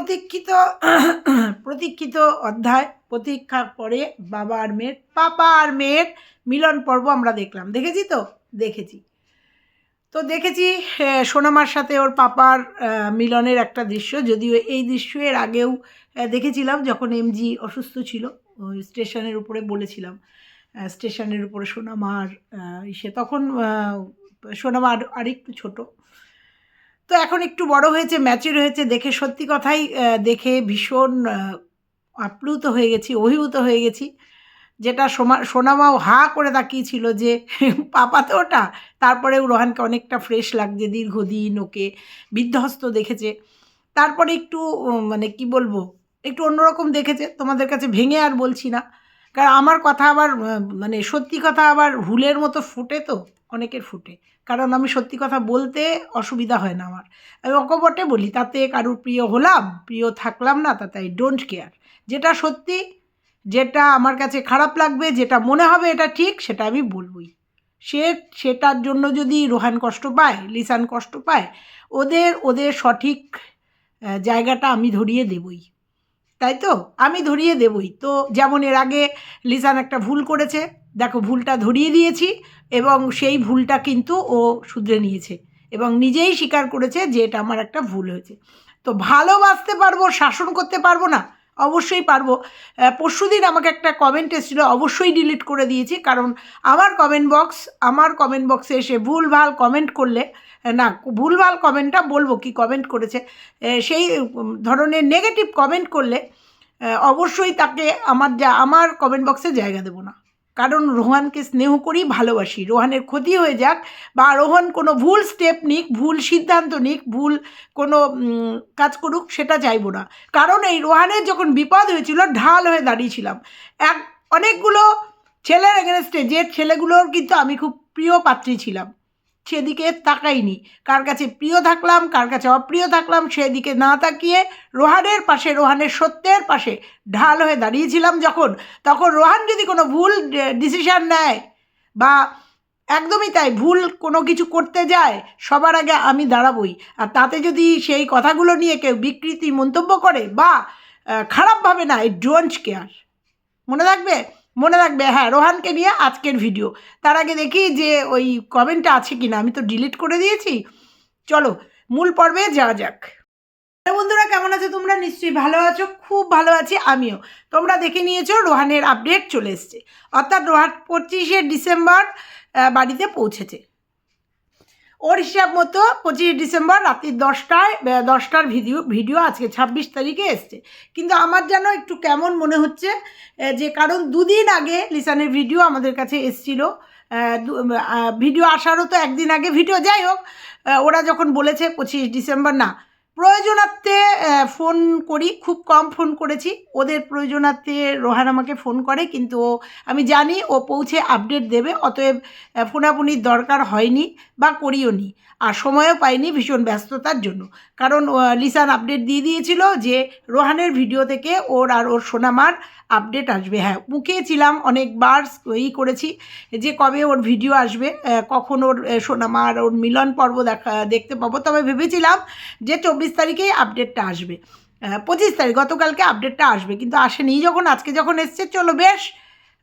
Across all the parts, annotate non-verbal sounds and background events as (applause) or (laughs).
প্রতীক্ষিত প্রতীক্ষিত অধ্যায়, প্রতীক্ষার পরে বাবা আর মেয়ের পাপা আর মেয়ের মিলন পর্ব আমরা দেখলাম। দেখেছি তো? দেখেছি। তো দেখেছি সোনামার সাথে ওর পাপার মিলনের একটা দৃশ্য। যদিও এই দৃশ্য এর আগেও দেখেছিলাম যখন এমজি অসুস্থ ছিল, ওই স্টেশনের উপরে বলেছিলাম স্টেশনের উপরে সোনামার ইসে। তখন সোনামা আর, আরেকটু ছোটো। তো এখন একটু বড় হয়েছে ম্যাচিউর হয়েছে, দেখে সত্যি কথাই দেখে ভীষণ আপ্লুত হয়ে গেছি, অভিভূত হয়ে গেছি। যেটা সোমা, সোনামাও হা করে তাকিয়েছিল যে (laughs) পাপা তো ওটা। তারপরেও রোহানকে অনেকটা ফ্রেশ লাগছে, দীর্ঘদিন ওকে বিধ্বস্ত দেখেছে। তারপরে একটু মানে কি বলব, একটু অন্যরকম দেখেছে। তোমাদের কাছে ভেঙে আর বলছি না। কারণ আমার কথা আবার মানে সত্যি কথা আবার হুলের মতো ফুটে তো, অনেকের ফুটে। কারণ আমি সত্যি কথা বলতে অসুবিধা হয় না আমার। আমি অকপটে বলি, তাতে কারুর প্রিয় হলাম, প্রিয় থাকলাম না, তাতে আই ডোন্ট কেয়ার। যেটা সত্যি, যেটা আমার কাছে খারাপ লাগবে, যেটা মনে হবে এটা ঠিক, সেটা আমি বলবই। সে, সেটার জন্য যদি রোহান কষ্ট পায়, লিসান কষ্ট পায়, ওদের ওদের সঠিক জায়গাটা আমি ধরিয়ে দেবই। তাই তো? আমি ধরিয়ে দেবই। তো যেমন এর আগে লিসান একটা ভুল করেছে, দেখো ভুলটা ধরিয়ে দিয়েছি এবং সেই ভুলটা কিন্তু ও শুধরে নিয়েছে এবং নিজেই স্বীকার করেছে যে এটা আমার একটা ভুল হয়েছে। তো ভালোবাসতে পারব, শাসন করতে পারব না? অবশ্যই পারব। পরশু দিন আমাকে একটা কমেন্ট এসেছিল, অবশ্যই ডিলিট করে দিয়েছি কারণ আমার কমেন্ট বক্স আমার কমেন্ট বক্সে এসে ভুলভাল কমেন্ট করলে না, ভুলভাল কমেন্টটা বলব কি কমেন্ট করেছে। সেই ধরনের নেগেটিভ কমেন্ট করলে অবশ্যই তাকে আমার যা, আমার কমেন্ট বক্সে জায়গা দেবো না। কারণ রোহানকে স্নেহ করি ভালোবাসি। রোহানের ক্ষতি হয়ে যাক বা রোহান কোনো ভুল স্টেপ নিক, ভুল সিদ্ধান্ত নিক, ভুল কোনো কাজ করুক, সেটা চাইব না। কারণ এই রোহানের যখন বিপদ হয়েছিল, ঢাল হয়ে দাঁড়িয়েছিলাম। এক, অনেকগুলো ছেলের এগেনস্টে যে ছেলেগুলোর কিন্তু আমি খুব প্রিয় পাত্রী ছিলাম। সেদিকে তাকাইনি। কার কাছে প্রিয় থাকলাম, কার কাছে অপ্রিয় থাকলাম, সেদিকে না তাকিয়ে রোহানের পাশে, রোহানের সত্যের পাশে ঢাল হয়ে দাঁড়িয়েছিলাম যখন, তখন রোহান যদি কোনো ভুল ডিসিশান নেয় বা একদমই তাই ভুল কোনো কিছু করতে যায়, সবার আগে আমি দাঁড়াবই। আর তাতে যদি সেই কথাগুলো নিয়ে কেউ বিকৃতি মন্তব্য করে বা খারাপভাবে না এই ডোন্ট কেয়ার মনে থাকবে? মনে রাখবে হ্যাঁ রোহানকে নিয়ে আজকের ভিডিও তার আগে দেখি যে ওই কমেন্টটা আছে কি না আমি তো ডিলিট করে দিয়েছি। চলো, মূল পর্বে যাওয়া যাক। বন্ধুরা, কেমন আছো তোমরা? নিশ্চয়ই ভালো আছো, খুব ভালো আছি আমিও। তোমরা দেখে নিয়েছো, রোহানের আপডেট চলে এসছে। অর্থাৎ রোহান পঁচিশে ডিসেম্বর বাড়িতে পৌঁছেছে। ওর হিসাব মতো পঁচিশ ডিসেম্বর রাত্রি দশটায় দশটার ভিডিও ভিডিও আজকে ছাব্বিশ তারিখে এসছে। কিন্তু আমার যেন একটু কেমন মনে হচ্ছে যে কারণ দুদিন আগে লিসানের ভিডিও আমাদের কাছে এসছিল। ভিডিও আসারও তো একদিন আগে, ভিডিও যাই হোক ওরা যখন বলেছে পঁচিশ ডিসেম্বর, না প্রয়োজনার্থে ফোন করি, খুব কম ফোন করেছি। ওদের প্রয়োজনার্থে রোহান আমাকে ফোন করে, কিন্তু ও, আমি জানি ও পৌঁছে আপডেট দেবে, অতএব ফোনাফুনির দরকার হয়নি বা করিও নি। আর সময়ও পাইনি ভীষণ ব্যস্ততার জন্য। কারণ লিসান আপডেট দিয়ে দিয়েছিল যে, রোহানের ভিডিও থেকে ওর আর ওর সোনামার আপডেট আসবে। হ্যাঁ মুখিয়েছিলাম অনেকবার, ই করেছি যে, কবে ওর ভিডিও আসবে কখন ওর সোনামার ওর মিলন পর্ব দেখা, দেখতে পাবো। তবে ভেবেছিলাম যে, চব্বিশ তারিখেই আপডেটটা আসবে। পঁচিশ তারিখ, গতকালকে আপডেটটা আসবে, কিন্তু আসেনি। যখন আজকে যখন এসছে, চলো বেশ,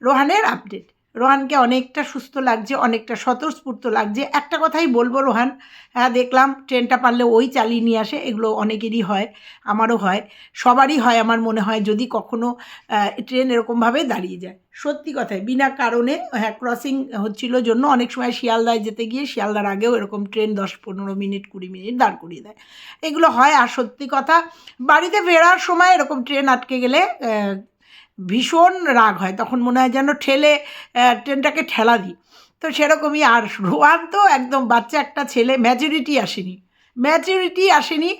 রোহানের আপডেট রোহানকে অনেকটা সুস্থ লাগছে, অনেকটা স্বতঃস্ফূর্ত লাগছে। একটা কথাই বলব রোহান হ্যাঁ দেখলাম ট্রেনটা পারলে ওই চালিয়ে নিয়ে আসে, এগুলো অনেকেরই হয়, আমারও হয়, সবারই হয় আমার মনে হয় যদি কখনো ট্রেন এরকমভাবে দাঁড়িয়ে যায়। সত্যি কথাই, বিনা কারণে হ্যাঁ ক্রসিং হচ্ছিল জন্য অনেক সময় শিয়ালদায় যেতে গিয়ে শিয়ালদার আগেও এরকম ট্রেন দশ পনেরো মিনিট কুড়ি মিনিট দাঁড় করিয়ে দেয়। এগুলো হয় আর সত্যি কথা, বাড়িতে ফেরার সময় এরকম ট্রেন আটকে গেলে ভীষণ রাগ হয়, তখন মনে হয় যেন ঠেলে ট্রেনটাকে ঠেলা দিই। তো সেরকমই আর রোহান তো একদম বাচ্চা একটা ছেলে ম্যাচুরিটি আসেনি। ম্যাচুরিটি আসেনি,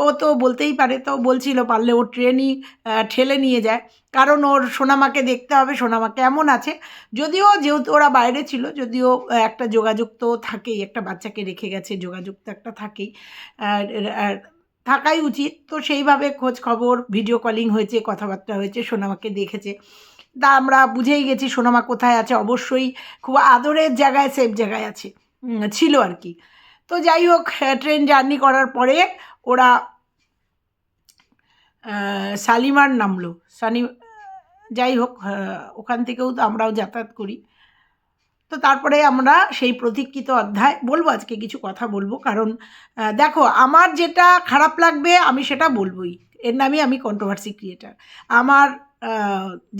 ও তো বলতেই পারে, তো বলছিল পারলে ও ট্রেনই ঠেলে নিয়ে যায়। কারণ ওর সোনামাকে দেখতে হবে, সোনামা কেমন আছে। যদিও যেহেতু ওরা বাইরে ছিল, যদিও একটা যোগাযোগ তো থাকেই, একটা বাচ্চাকে রেখে গেছে যোগাযোগ তো একটা থাকেই। থাকাই উচিত। তো সেইভাবে খোঁজ খবর ভিডিও কলিং হয়েছে, কথাবার্তা হয়েছে, সোনামাকে দেখেছে। তা আমরা বুঝেই গেছি সোনামা কোথায় আছে। অবশ্যই খুব আদরের জায়গায় সেফ জায়গায় আছে। ছিল আর কি। তো যাই হোক ট্রেন জার্নি করার পরে ওরা শালিমার নামলো। শানি যাই হোক ওখান থেকেও তো আমরাও যাতায়াত করি। তো তারপরে আমরা সেই প্রতীক্ষিত অধ্যায় বলব, আজকে কিছু কথা বলব। কারণ দেখো, আমার যেটা খারাপ লাগবে, আমি সেটা বলবোই। এর নামে আমি কন্ট্রোভার্সি ক্রিয়েটার আমার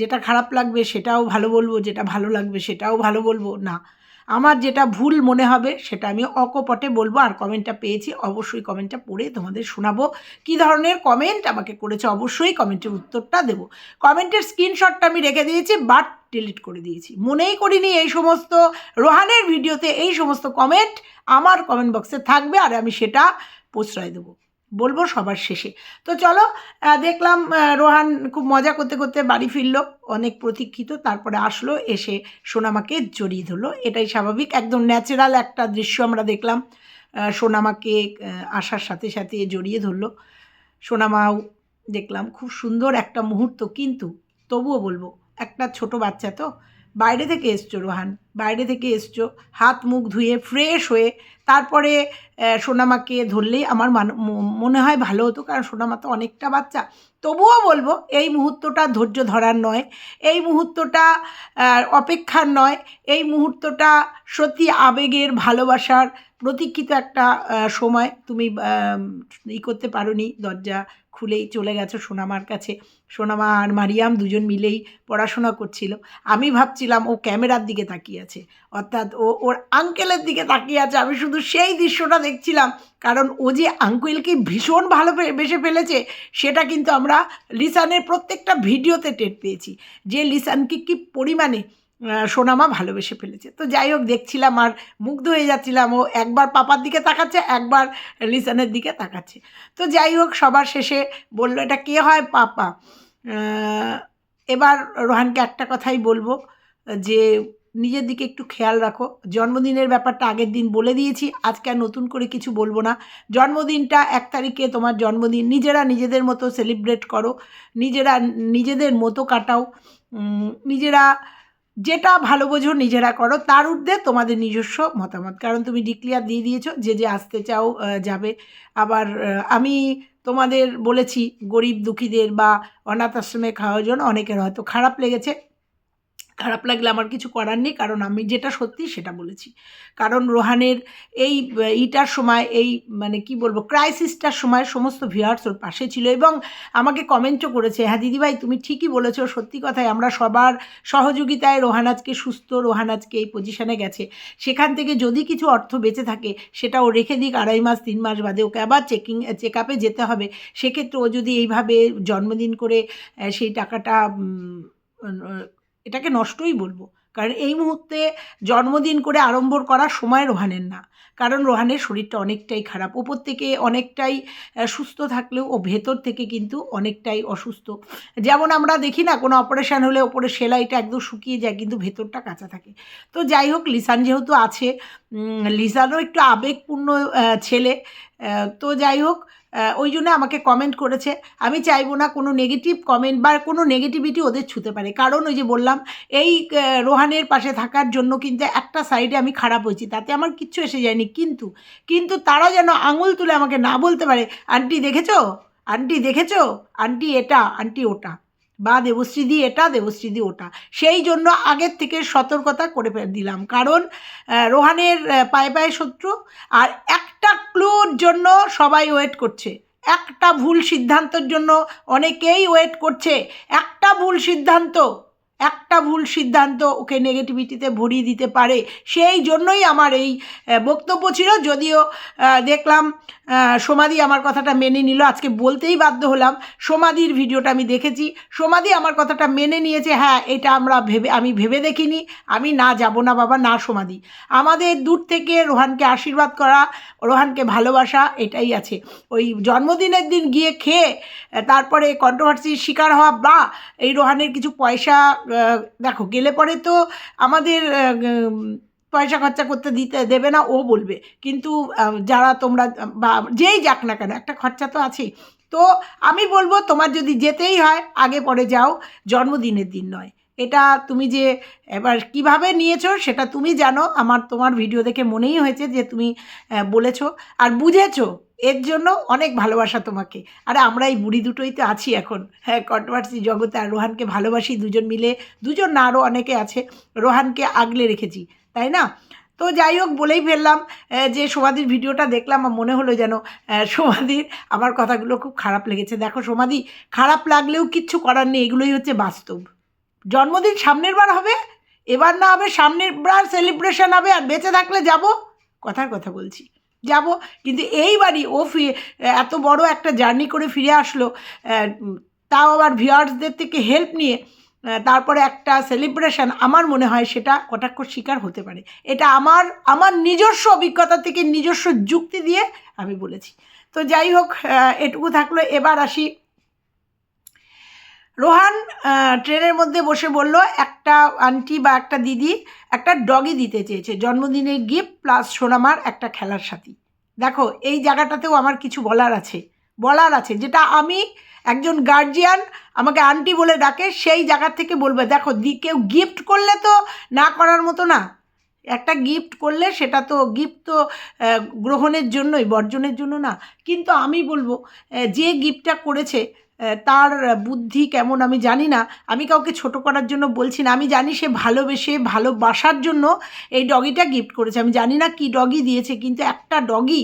যেটা খারাপ লাগবে সেটাও ভালো বলব, যেটা ভালো লাগবে সেটাও ভালো বলব, না। আমার যেটা ভুল মনে হবে, সেটা আমি অকপটে বলব, আর কমেন্টটা পেয়েছি, অবশ্যই কমেন্টটা পড়ে তোমাদের শোনাবো। কী ধরনের কমেন্ট আমাকে করেছে, অবশ্যই কমেন্টের উত্তরটা দেবো। কমেন্টের স্ক্রিনশটটা আমি রেখে দিয়েছি বাট ডিলিট করে দিয়েছি। মনেই করিনি এই সমস্ত, রোহানের ভিডিওতে এই সমস্ত কমেন্ট আমার কমেন্ট বক্সে থাকবে, আর আমি সেটা প্রশ্রয় দেবো। বলব সবার শেষে। তো চলো দেখলাম রোহান খুব মজা করতে করতে বাড়ি ফিরলো, অনেক প্রতীক্ষিত, তারপরে আসলো, এসে সোনামাকে জড়িয়ে ধরলো। এটাই স্বাভাবিক, একদম ন্যাচারাল একটা দৃশ্য আমরা দেখলাম। সোনামাকে আসার সাথে সাথে জড়িয়ে ধরলো। সোনামাও দেখলাম খুব সুন্দর একটা মুহূর্ত, কিন্তু তবুও বলব, একটা ছোট বাচ্চা তো বাইরে থেকে এসছো, রোহান। বাইরে থেকে এসছো, হাত মুখ ধুয়ে ফ্রেশ হয়ে তারপরে সোনামাকে ধরলেই আমার মনে হয় ভালো হতো, কারণ সোনামা তো অনেকটা বাচ্চা। তবুও বলব, এই মুহূর্তটা ধৈর্য ধরার নয়, এই মুহূর্তটা অপেক্ষার নয়, এই মুহূর্তটা সত্যি আবেগের ভালোবাসার প্রতীক্ষিত একটা সময়। তুমি ই করতে পারোনি, দরজা খুলেই চলে গেছো সোনামার কাছে। সোনামা আর মারিয়াম দুজন মিলেই পড়াশোনা করছিল। আমি ভাবছিলাম ও ক্যামেরার দিকে তাকিয়ে আছে। অর্থাৎ ও ওর আঙ্কেলের দিকে তাকিয়ে আছে। আমি শুধু সেই দৃশ্যটা দেখছিলাম। কারণ ও যে আঙ্কেলকে ভীষণ ভালো বেসে ফেলেছে, সেটা কিন্তু আমরা লিসানের প্রত্যেকটা ভিডিওতে টের পেয়েছি। যে লিসানকে কি পরিমাণে সোনামা ভালোবেসে ফেলেছে। তো যাই হোক, দেখছিলাম আর মুগ্ধ হয়ে যাচ্ছিলাম। ও একবার পাপার দিকে তাকাচ্ছে, একবার লিসানের দিকে তাকাচ্ছে। তো যাই হোক, সবার শেষে বলল, এটা কে হয় পাপা? এবার রোহানকে একটা কথাই বলব, যে নিজের দিকে একটু খেয়াল রাখো। জন্মদিনের ব্যাপারটা আগের দিন বলে দিয়েছি, আজকে আর নতুন করে কিছু বলব না। জন্মদিনটা এক তারিখে তোমার জন্মদিন। নিজেরা নিজেদের মতো সেলিব্রেট করো। নিজেরা নিজেদের মতো কাটাও। নিজেরা যেটা ভালো বোঝো, নিজেরা করো। তার ঊর্ধ্বে তোমাদের নিজস্ব মতামত। কারণ তুমি ডিক্লিয়ার দিয়ে দিয়েছ, যে যে আসতে চাও যাবে। আবার আমি তোমাদের বলেছি, গরিব দুঃখীদের বা অনাথ আশ্রমে খাওয়ার জন্য অনেকের হয়তো খারাপ লেগেছে। খারাপ লাগলে আমার কিছু করার নেই, কারণ আমি যেটা সত্যি সেটা বলেছি। কারণ রোহানের এই ইটার সময়, এই মানে কি বলব, ক্রাইসিসটার সময় সমস্ত ভিউয়ার্স ওর পাশে ছিল এবং আমাকে কমেন্টও করেছে হ্যাঁ দিদিভাই, তুমি ঠিকই বলেছ, সত্যি কথাই আমরা সবার সহযোগিতায় রোহান আজকে সুস্থ, রোহান আজকে এই পজিশনে গেছে। সেখান থেকে যদি কিছু অর্থ বেঁচে থাকে, সেটা ও রেখে দিক, আড়াই মাস, তিন মাস বাদে ওকে আবার চেকিং চেক আপে যেতে হবে। সেক্ষেত্রে ও যদি এইভাবে জন্মদিন করে সেই টাকাটা এটাকে নষ্টই বলব। কারণ এই মুহূর্তে জন্মদিন করে আড়ম্বর করার সময় রোহানের না। কারণ রোহানের শরীরটা অনেকটাই খারাপ। ওপর থেকে অনেকটাই সুস্থ থাকলেও ও ভেতর থেকে কিন্তু অনেকটাই অসুস্থ। যেমন আমরা দেখি না, কোনো অপারেশান হলে ওপরে সেলাইটা একদম শুকিয়ে যায়, কিন্তু ভেতরটা কাঁচা থাকে। তো যাই হোক, লিসান যেহেতু আছে লিসানও একটু আবেগপূর্ণ ছেলে। তো যাই হোক ওই জন্য আমাকে কমেন্ট করেছে। আমি চাইব না কোনো নেগেটিভ কমেন্ট বা কোনো নেগেটিভিটি ওদের ছুতে পারে। কারণ ওই যে বললাম, এই রোহানের পাশে থাকার জন্য কিন্তু একটা সাইডে আমি খারাপ হয়েছি। তাতে আমার কিচ্ছু এসে যায়নি। কিন্তু কিন্তু তারা যেন আঙুল তুলে আমাকে না বলতে পারে, আন্টি দেখেছ? আন্টি দেখেছ? আন্টি এটা, আন্টি ওটা। বা দেবশ্রীদি এটা, দেবশ্রীদি ওটা। সেই জন্য আগের থেকে সতর্কতা করে দিলাম। কারণ রোহানের পায়ে পায়ে শত্রু, আর একটা ক্লুর জন্য সবাই ওয়েট করছে। একটা ভুল সিদ্ধান্তর জন্য অনেকেই ওয়েট করছে। একটা ভুল সিদ্ধান্ত একটা ভুল সিদ্ধান্ত ওকে নেগেটিভিটিতে ভরিয়ে দিতে পারে। সেই জন্যই আমার এই বক্তব্য ছিল। যদিও দেখলাম সমাধি আমার কথাটা মেনে নিল। আজকে বলতেই বাধ্য হলাম। সমাধির ভিডিওটা আমি দেখেছি। সমাধি আমার কথাটা মেনে নিয়েছে হ্যাঁ এটা আমরা ভেবে, আমি ভেবে দেখিনি। আমি না যাব না বাবা, না সমাধি আমাদের দূর থেকে রোহানকে আশীর্বাদ করা, রোহানকে ভালোবাসা, এটাই আছে। ওই জন্মদিনের দিন গিয়ে খেয়ে তারপরে কন্ট্রোভার্সির শিকার হওয়া, বা এই রোহানের কিছু পয়সা দেখো, গেলে পরে তো আমাদের পয়সা খরচা করতে দিতে দেবে না, ও বলবে। কিন্তু যারা তোমরা, বা যেই যাক না কেন, একটা খরচা তো আছেই। তো আমি বলব, তোমার যদি যেতেই হয়, আগে পরে যাও, জন্মদিনের দিন নয়। এটা তুমি যে এবার কীভাবে নিয়েছো, সেটা তুমি জানো। আমার, তোমার ভিডিও দেখে মনেই হয়েছে যে তুমি বলেছ। আর বুঝেছ এর জন্য অনেক ভালোবাসা তোমাকে। আরে আমরা এই বুড়ি দুটোই তো আছি এখন। হ্যাঁ কন্ট্রোভার্সি জগতে আর রোহানকে ভালোবাসি দুজন মিলে দুজন না আরও অনেকে আছে রোহানকে আগলে রেখেছি তাই না? তো যাই হোক বলেই ফেললাম যে সমাধির ভিডিওটা দেখলাম মনে হলো যেন আহ, সমাধির আমার কথাগুলো খুব খারাপ লেগেছে। দেখো সমাধি খারাপ লাগলেও কিচ্ছু করার নেই এগুলোই হচ্ছে বাস্তব। জন্মদিন সামনের বার হবে এবার না হবে সামনের বার সেলিব্রেশন হবে আর বেঁচে থাকলে যাব কথার কথা বলছি। যাব। কিন্তু এইবারই ও ফি, এত বড় একটা জার্নি করে ফিরে আসলো তাও আবার ভিউয়ার্সদের থেকে হেল্প নিয়ে তারপরে একটা সেলিব্রেশন আমার মনে হয় সেটা কটাক্ষ শিকার হতে পারে। এটা আমার আমার নিজস্ব অভিজ্ঞতা থেকে নিজস্ব যুক্তি দিয়ে আমি বলেছি। তো যাই হোক এটুকু থাকল। এবার আসি রোহান ট্রেনের মধ্যে বসে বলল, একটা আন্টি বা একটা দিদি, একটা ডগি দিতে চেয়েছে। জন্মদিনের গিফট প্লাস সোনামার একটা খেলার সাথী। দেখো, এই জায়গাটাতেও আমার কিছু বলার আছে। বলার আছে, যেটা আমি একজন গার্জিয়ান আমাকে আন্টি বলে ডাকে, সেই জায়গার থেকে বলবে, দেখো, দি, কেউ গিফট করলে তো না করার মতো না। একটা গিফট করলে সেটা তো গিফট তো গ্রহণের জন্যই, বর্জনের জন্য না। কিন্তু আমি বলব যে গিফটটা করেছে তার বুদ্ধি কেমন আমি জানি না। আমি কাউকে ছোট করার জন্য বলছি না। আমি জানি সে ভালোবেসে, ভালোবাসার জন্য এই ডগিটা গিফট করেছে। আমি জানি না কি ডগি দিয়েছে, কিন্তু একটা ডগি,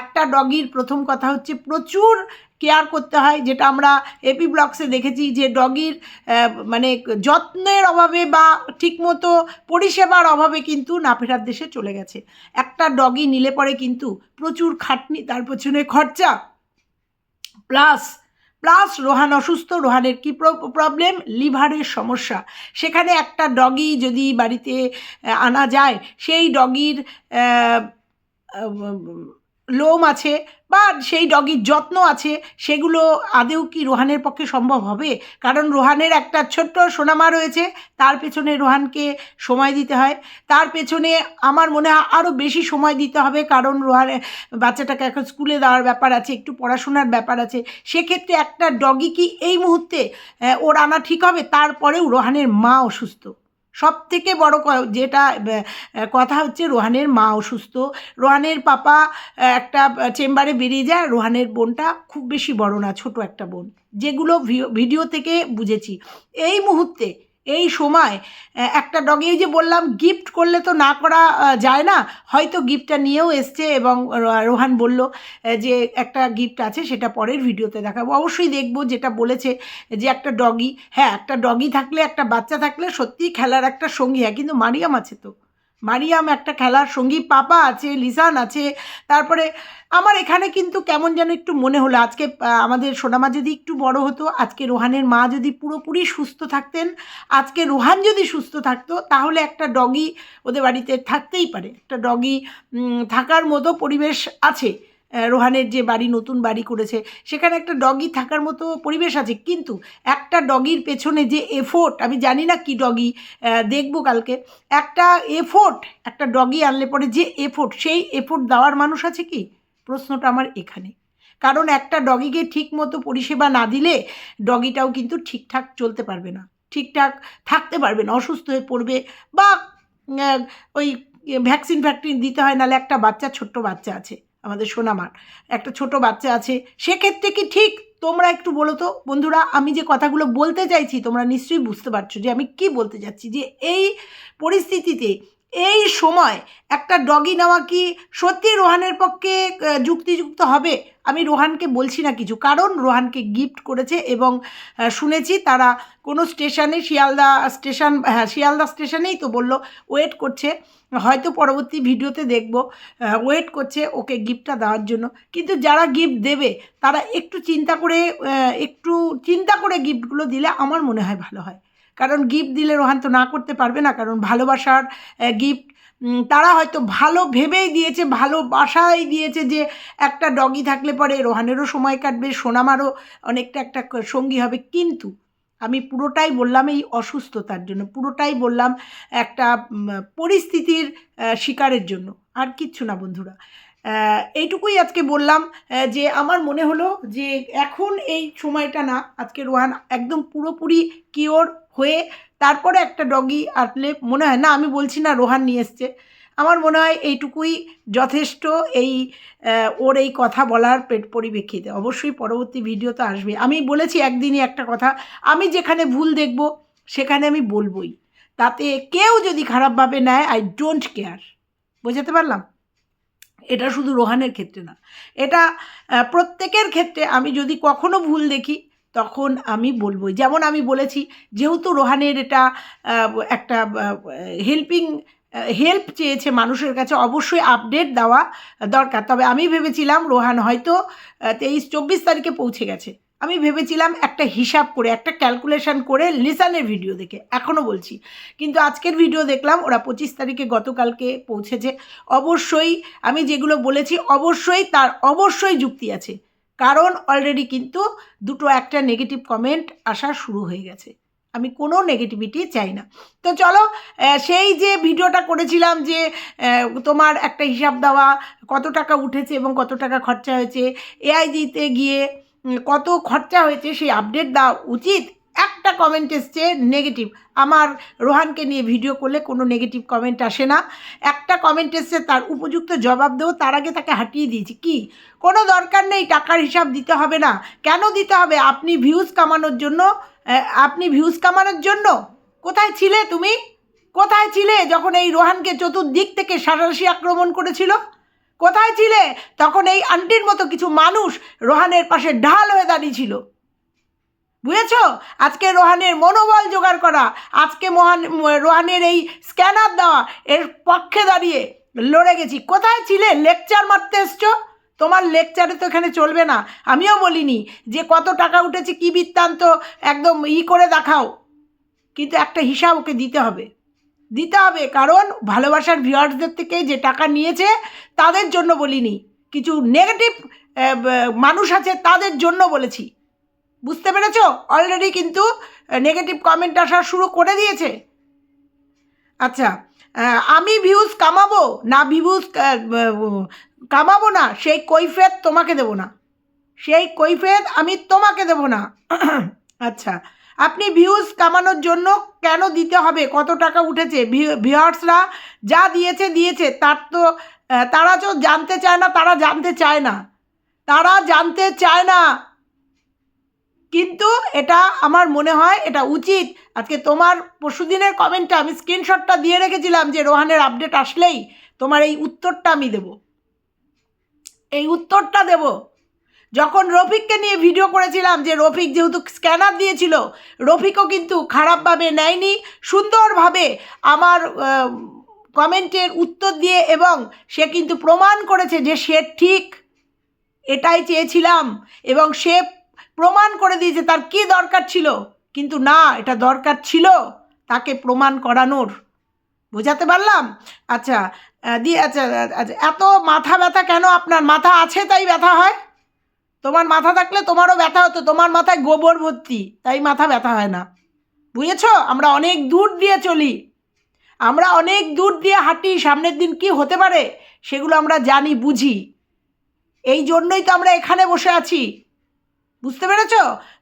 একটা ডগির প্রথম কথা হচ্ছে প্রচুর কেয়ার করতে হয়, যেটা আমরা এপি ব্লগসে দেখেছি যে ডগির মানে যত্নের অভাবে বা ঠিকমতো পরিষেবার অভাবে কিন্তু না ফেরার দেশে চলে গেছে। একটা ডগি নিলে পরে কিন্তু প্রচুর খাটনি, তার পেছনে খরচা প্লাস প্লাস রোহান অসুস্থ, রোহানের কী প্রবলেম লিভারের সমস্যা। সেখানে একটা ডগি যদি বাড়িতে আনা যায়, সেই ডগির লোম আছে বা সেই ডগির যত্ন আছে, সেগুলো আদেও কি রোহানের পক্ষে সম্ভব হবে? কারণ রোহানের একটা ছোট্ট সোনামা রয়েছে, তার পেছনে রোহানকে সময় দিতে হয়। তার পেছনে আমার মনে হয় আরও বেশি সময় দিতে হবে, কারণ রোহানের বাচ্চাটাকে এখন স্কুলে দেওয়ার ব্যাপার আছে, একটু পড়াশোনার ব্যাপার আছে। সেক্ষেত্রে একটা ডগি কি এই মুহূর্তে ওর আনা ঠিক হবে? তারপরেও রোহানের মা অসুস্থ। সব থেকে বড়ো যেটা কথা হচ্ছে রোহানের মা অসুস্থ রোহানের পাপা একটা চেম্বারে বেরিয়ে যায়, রোহানের বোনটা খুব বেশি বড় না, ছোট একটা বোন। যেগুলো ভিডিও থেকে বুঝেছি। এই মুহূর্তে এই সময় একটা ডগে যে বললাম গিফট করলে তো না করা যায় না। হয়তো গিফটটা নিয়েও এসছে এবং রোহান বলল যে একটা গিফট আছে, সেটা পরের ভিডিওতে দেখাবো। অবশ্যই দেখব যেটা বলেছে যে একটা ডগি হ্যাঁ একটা ডগি থাকলে, একটা বাচ্চা থাকলে সত্যিই খেলার একটা সঙ্গী। হ্যাঁ কিন্তু মারিয়াম আছে তো। মারিয়াম একটা খেলার সঙ্গী, পাপা আছে, লিসান আছে। তারপরে আমার এখানে কিন্তু কেমন যেন একটু মনে হলো। আজকে আমাদের সোনামা যদি একটু বড় হতো, আজকে রোহানের মা যদি পুরোপুরি সুস্থ থাকতেন, আজকে রোহান যদি সুস্থ থাকতো, তাহলে একটা ডগি ওদের বাড়িতে থাকতেই পারে। একটা ডগি থাকার মতো পরিবেশ আছে। রোহানের যে বাড়ি, নতুন বাড়ি করেছে, সেখানে একটা ডগি থাকার মতো পরিবেশ আছে। কিন্তু একটা ডগির পেছনে যে এফোর্ট আমি জানি না কি ডগি দেখব কালকে, একটা এফোর্ট একটা ডগি আনলে পরে যে এফোর্ট সেই এফোর্ট দেওয়ার মানুষ আছে কি? প্রশ্নটা আমার এখানে। কারণ একটা ডগিকে ঠিক মতো পরিষেবা না দিলে ডগিটাও কিন্তু ঠিকঠাক চলতে পারবে না। ঠিকঠাক থাকতে পারবে না, অসুস্থ হয়ে পড়বে বা ওই ভ্যাকসিন ফ্যাকসিন দিতে হয়, নাহলে একটা বাচ্চা, ছোট্ট বাচ্চা আছে। আমাদের সোনামার। একটা ছোট বাচ্চা আছে, সেক্ষেত্রে কি ঠিক? তোমরা একটু বলো তো। বন্ধুরা, আমি যে কথাগুলো বলতে চাইছি, তোমরা নিশ্চয়ই বুঝতে পারছ যে আমি কি বলতে চাচ্ছি যে এই পরিস্থিতিতে এই সময় একটা ডগি নেওয়া কি সত্যি রোহানের পক্ষে যুক্তিযুক্ত হবে? আমি রোহানকে বলছি না কিছু। কারণ রোহানকে গিফট করেছে এবং শুনেছি তারা কোনো স্টেশনে, শিয়ালদা স্টেশন হ্যাঁ শিয়ালদা স্টেশনেই তো বলল ওয়েট করছে। হয়তো পরবর্তী ভিডিওতে দেখব ওয়েট করছে ওকে গিফটটা দেওয়ার জন্য। কিন্তু যারা গিফট দেবে, তারা একটু চিন্তা করে একটু চিন্তা করে গিফটগুলো দিলে আমার মনে হয় ভালো হয়। কারণ গিফট দিলে রোহান তো না করতে পারবে না, কারণ ভালোবাসার গিফট তারা হয়তো ভালো ভেবেই দিয়েছে ভালোবাসাই দিয়েছে যে একটা ডগি থাকলে পরে রোহানেরও সময় কাটবে, সোনামারও অনেকটা একটা সঙ্গী হবে। কিন্তু আমি পুরোটাই বললাম এই অসুস্থতার জন্য, পুরোটাই বললাম একটা পরিস্থিতির শিকারের জন্য। আর কিচ্ছু না বন্ধুরা। এইটুকুই আজকে বললাম যে আমার মনে হলো যে এখন এই সময়টা না, আজকে রোহান একদম পুরোপুরি কিওর হয়ে তারপরে একটা ডগি আটলে মনে হয়, না, আমি বলছি না রোহান নিয়ে এসছে। আমার মনে হয় এইটুকুই যথেষ্ট এই ওর এই কথা বলার পেট পরিপ্রেক্ষিতে। অবশ্যই পরবর্তী ভিডিও তো আসবে। আমি বলেছি একদিনই একটা কথা, আমি যেখানে ভুল দেখব, সেখানে আমি বলবই। তাতে কেউ যদি খারাপভাবে নেয় আই ডোন্ট কেয়ার বোঝাতে পারলাম? এটা শুধু রোহানের ক্ষেত্রে না। এটা প্রত্যেকের ক্ষেত্রে আমি যদি কখনো ভুল দেখি তখন আমি বলব, যেমন আমি বলেছি যেহেতু রোহানের এটা একটা হেল্পিং হেল্প চেয়েছে মানুষের কাছে অবশ্যই আপডেট দেওয়া দরকার। তবে আমি ভেবেছিলাম রোহান হয়তো তেইশ চব্বিশ তারিখে পৌঁছে গেছে। আমি ভেবেছিলাম একটা হিসাব করে, একটা ক্যালকুলেশন করে লিসানের ভিডিও দেখে এখনও বলছি। কিন্তু আজকের ভিডিও দেখলাম, ওরা পঁচিশ তারিখে গতকালকে পৌঁছেছে। অবশ্যই আমি যেগুলো বলেছি, অবশ্যই তার, অবশ্যই যুক্তি আছে। কারণ অলরেডি কিন্তু দুটো একটা নেগেটিভ কমেন্ট আসা শুরু হয়ে গেছে। আমি কোনো নেগেটিভিটি চাই না। তো চলো সেই যে ভিডিওটা করেছিলাম যে তোমার একটা হিসাব দেওয়া, কত টাকা উঠেছে এবং কত টাকা খরচা হয়েছে এআইজিতে গিয়ে কত খরচা হয়েছে সেই আপডেট দেওয়া উচিত একটা কমেন্ট এসছে নেগেটিভ আমার রোহানকে নিয়ে ভিডিও করলে কোনো নেগেটিভ কমেন্ট আসে না। একটা কমেন্ট এসছে তার উপযুক্ত জবাব দেবো, তার আগে তাকে হাঁটিয়ে দিয়েছি। কি? কোনো দরকার নেই, টাকার হিসাব দিতে হবে না। কেন দিতে হবে? আপনি ভিউজ কামানোর জন্য আপনি ভিউজ কামানোর জন্য? কোথায় ছিলে তুমি? কোথায় ছিলে যখন এই রোহানকে চতুর্দিক থেকে সারাশি আক্রমণ করেছিল? কোথায় ছিলে? তখন এই আন্টির মতো কিছু মানুষ রোহানের পাশে ঢাল হয়ে দাঁড়িয়েছিল। বুঝেছ? আজকে রোহানের মনোবল জোগাড় করা, আজকে মহান, রোহানের এই স্ক্যানার দেওয়া, এর পক্ষে দাঁড়িয়ে লড়ে গেছি। কোথায় ছিলে? লেকচার মারতে এসছো? তোমার লেকচারে তো এখানে চলবে না। আমিও বলিনি যে কত টাকা উঠেছে, কী বৃত্তান্ত, একদম ই করে দেখাও। কিন্তু একটা হিসাব ওকে দিতে হবে। দিতে হবে কারণ ভালোবাসার ভিউয়ার্সদের থেকে যে টাকা নিয়েছে, তাদের জন্য বলিনি। কিছু নেগেটিভ মানুষ আছে, তাদের জন্য বলেছি। বুঝতে পেরেছ? অলরেডি কিন্তু নেগেটিভ কমেন্ট আসা শুরু করে দিয়েছে। আচ্ছা আমি ভিউজ কামাবো? না ভিউজ কামাবো না? সেই কৈফেত তোমাকে দেবো না। সেই কৈফেত আমি তোমাকে দেবো না। (clears throat) আচ্ছা আপনি ভিউজ কামানোর জন্য কেন দিতে হবে? কত টাকা উঠেছে? ভিউয়ার্সরা যা দিয়েছে দিয়েছে। তার তো তারা তো জানতে চায় না, তারা জানতে চায় না। তারা জানতে চায় না। কিন্তু এটা আমার মনে হয় এটা উচিত। আজকে তোমার পরশুদিনের কমেন্টটা আমি স্ক্রিনশটটা দিয়ে রেখেছিলাম যে রোহানের আপডেট আসলেই তোমার এই উত্তরটা আমি দেব। এই উত্তরটা দেব। যখন রফিককে নিয়ে ভিডিও করেছিলাম যে রফিক যেহেতু স্ক্যানার দিয়েছিল, রফিকও কিন্তু খারাপভাবে নেয়নি, সুন্দরভাবে আমার কমেন্টের উত্তর দিয়ে এবং সে কিন্তু প্রমাণ করেছে যে সে ঠিক এটাই চেয়েছিলাম এবং সে প্রমাণ করে দিয়েছে তার কি দরকার ছিল। কিন্তু না, এটা দরকার ছিল তাকে প্রমাণ করানোর। বোঝাতে পারলাম? আচ্ছা দিয়ে আচ্ছা আচ্ছা এত মাথা ব্যথা কেন আপনার? মাথা আছে তাই ব্যথা হয়? তোমার মাথা থাকলে তোমারও ব্যথা হতো, তোমার মাথায় গোবর ভর্তি, তাই মাথা ব্যথা হয় না। বুঝেছ? আমরা অনেক দূর দিয়ে চলি। আমরা অনেক দূর দিয়ে হাঁটি, সামনের দিন কি হতে পারে সেগুলো আমরা জানি, বুঝি। এই জন্যই তো আমরা এখানে বসে আছি। বুঝতে পেরেছ?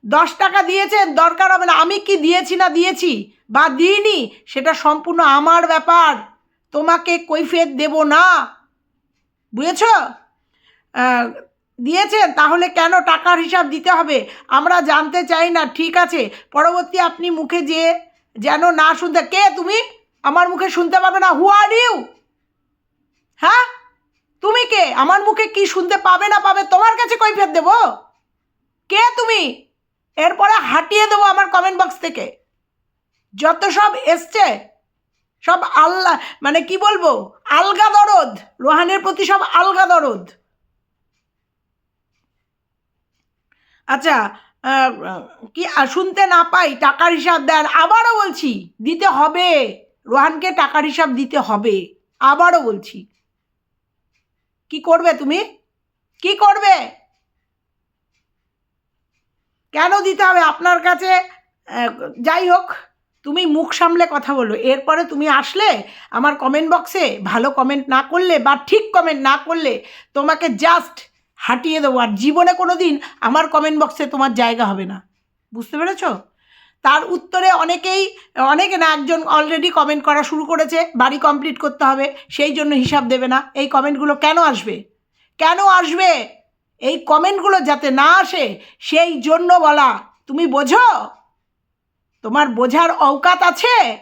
দশ টাকা দিয়েছেন, দরকার হবে না। আমি কি দিয়েছি না দিয়েছি? বা দিইনি, সেটা সম্পূর্ণ আমার ব্যাপার। তোমাকে কৈফিয়ত দেব না। বুঝেছ? দিয়েছেন, তাহলে কেন টাকার হিসাব দিতে হবে? আমরা জানতে চাই না, ঠিক আছে? পরবর্তী আপনি মুখে যে, যেন না শুনতে, কে তুমি? আমার মুখে শুনতে পাবে না। হু আর ইউ হ্যাঁ? তুমি কে? আমার মুখে কি শুনতে পাবে না পাবে? তোমার কাছে কৈফিয়ত দেবো? কে তুমি? এরপরে হাঁটিয়ে দেবো আমার কমেন্ট বক্স থেকে। যত সব এসছে, সব আল্লাহ মানে কি বলব? আলগা দরদ। রোহানের প্রতি সব আলগা দরদ। আচ্ছা কি শুনতে না পাই, টাকার হিসাব দেন। আবারও বলছি, দিতে হবে। রোহানকে টাকার হিসাব দিতে হবে। আবারও বলছি। কি করবে তুমি? কি করবে? কেন দিতে হবে আপনার কাছে? যাই হোক, তুমি মুখ সামলে কথা বলো। এরপরে তুমি আসলে আমার কমেন্ট বক্সে ভালো কমেন্ট না করলে বা ঠিক কমেন্ট না করলে তোমাকে জাস্ট হাঁটিয়ে দেবো। আর জীবনে কোনো দিন আমার কমেন্ট বক্সে তোমার জায়গা হবে না। বুঝতে পেরেছ? তার উত্তরে অনেকেই, অনেকে না, একজন অলরেডি কমেন্ট করা শুরু করেছে, বাড়ি কমপ্লিট করতে হবে, সেই জন্য হিসাব দেবে না। এই কমেন্টগুলো কেন আসবে? কেন আসবে? এই কমেন্টগুলো যাতে না আসে, সেই জন্য বলা। তুমি বোঝো? তোমার বোঝার অওকাত আছে?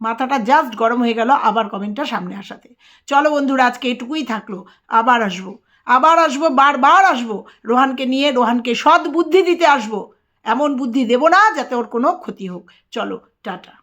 মাথাটা জাস্ট গরম হয়ে গেল, আবার কমেন্টটা সামনে আসাতে। চলো বন্ধুরা, আজকে এটুকুই থাকল। আবার আসব। আবার আসব, বারবার আসব। রোহানকে নিয়ে, রোহানকে সৎ বুদ্ধি দিতে আসব। এমন বুদ্ধি দেবো না যাতে ওর কোনো ক্ষতি হোক। চলো, টাটা।